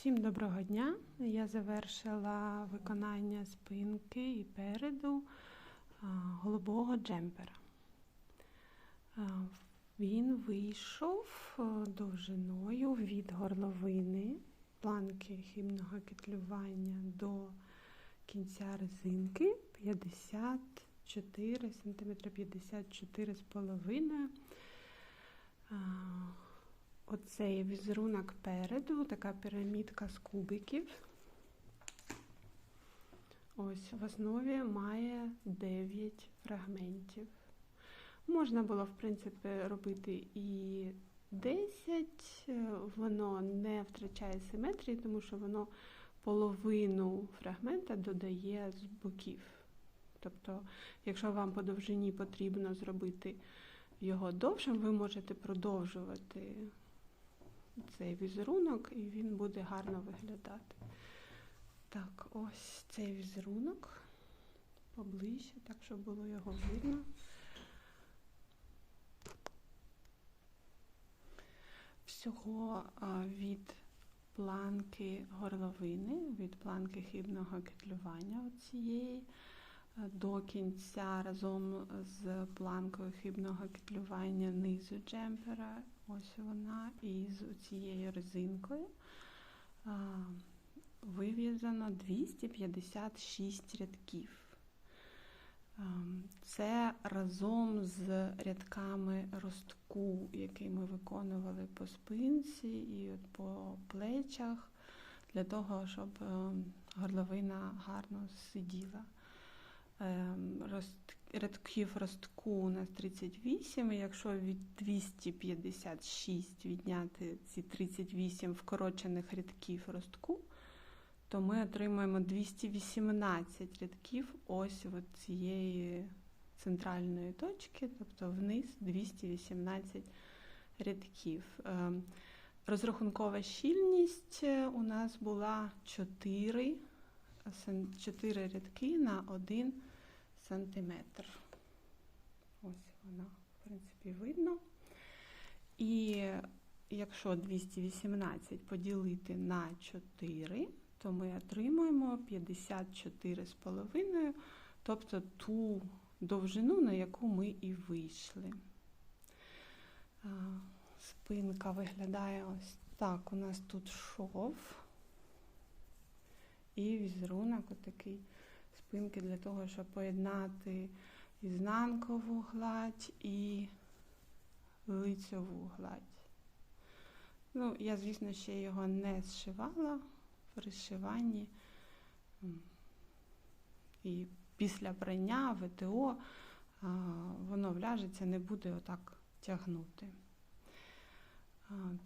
Всім доброго дня! Я завершила виконання спинки і переду голубого джемпера. Він вийшов довжиною від горловини планки хімного кетлювання до кінця резинки 54 см 54 з половиною. Оцей візерунок переду, така пірамідка з кубиків. Ось в основі має 9 фрагментів. Можна було, в принципі, робити і 10, воно не втрачає симетрії, тому що воно половину фрагмента додає з боків. Тобто, якщо вам по довжині потрібно зробити його довшим, ви можете продовжувати цей візерунок, і він буде гарно виглядати. Так, ось цей візерунок поближче, так, щоб було його видно. Всього від планки горловини, від планки хибного кетлювання цієї до кінця разом з планкою хибного кетлювання низу джемпера. Ось вона із цією резинкою. Вив'язано 256 рядків. Це разом з рядками ростку, який ми виконували по спинці і по плечах, для того, щоб горловина гарно сиділа. Рядків ростку у нас 38, і якщо від 256 відняти ці 38 вкорочених рядків ростку, то ми отримаємо 218 рядків ось от цієї центральної точки, тобто вниз 218 рядків. Розрахункова щільність у нас була 4, 4 рядки на 1 сантиметр. Ось вона, в принципі, видно. І якщо 218 поділити на 4, то ми отримуємо 54,5, тобто ту довжину, на яку ми і вийшли. Спинка виглядає ось так. У нас тут шов і візерунок отакий спинки для того, щоб поєднати ізнанкову гладь і лицьову гладь. Ну, я, звісно, ще його не зшивала в розшиванні. І після прання ВТО воно вляжеться, не буде отак тягнути.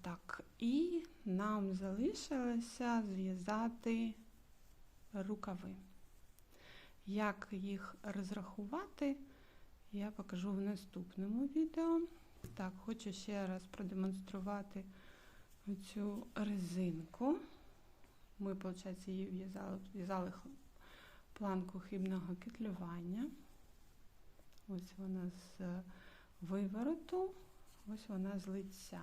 Так, і нам залишилося зв'язати рукави. Як їх розрахувати, я покажу в наступному відео. Так, хочу ще раз продемонструвати цю резинку. Ми, виходить, її в'язали в'язали планку хибного кетлювання. Ось вона з вивороту, ось вона з лиця.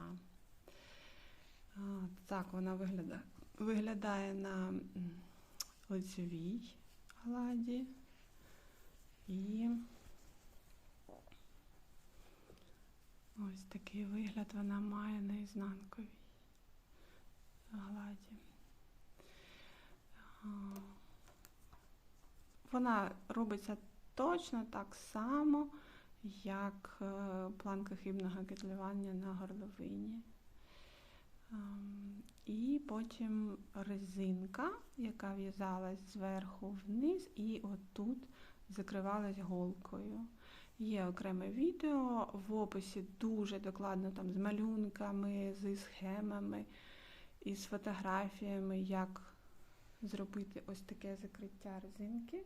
Так, вона виглядає, виглядає на лицевій гладі і ось такий вигляд вона має на ізнанковій гладі. Вона робиться точно так само, як е, планка хибного кетлювання на горловині. І потім резинка, яка в'язалась зверху вниз, і отут закривалась голкою. Є окреме відео в описі дуже докладно там з малюнками, зі схемами і з фотографіями, як зробити ось таке закриття резинки,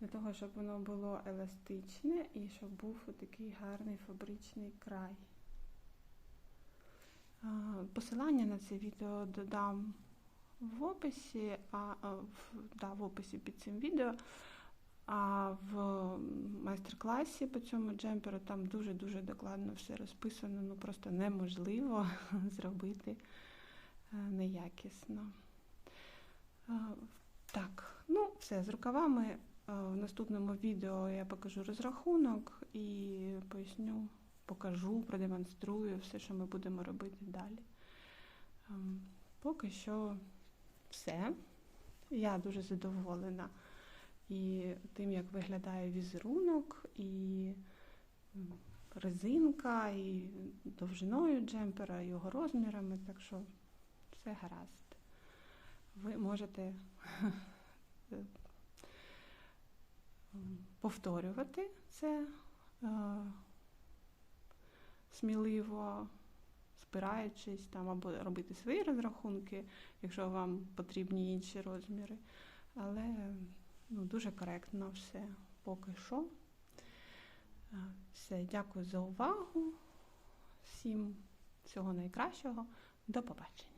для того, щоб воно було еластичне і щоб був такий гарний фабричний край. Посилання на це відео додам в описі, а в, да, в описі під цим відео. А в майстер-класі по цьому джемперу там дуже-дуже докладно все розписано, ну просто неможливо зробити е, неякісно. Е, Так, ну все, з рукавами. Е, В наступному відео я покажу розрахунок і поясню, покажу, продемонструю все, що ми будемо робити далі. Ем, Поки що все. Я дуже задоволена і тим, як виглядає візерунок, і резинка, і довжиною джемпера, і його розмірами, так що все гаразд. Ви можете е, повторювати це е, сміливо, спираючись там, або робити свої розрахунки, якщо вам потрібні інші розміри. Але ну, дуже коректно все поки що. Все, дякую за увагу. Всім всього найкращого. До побачення.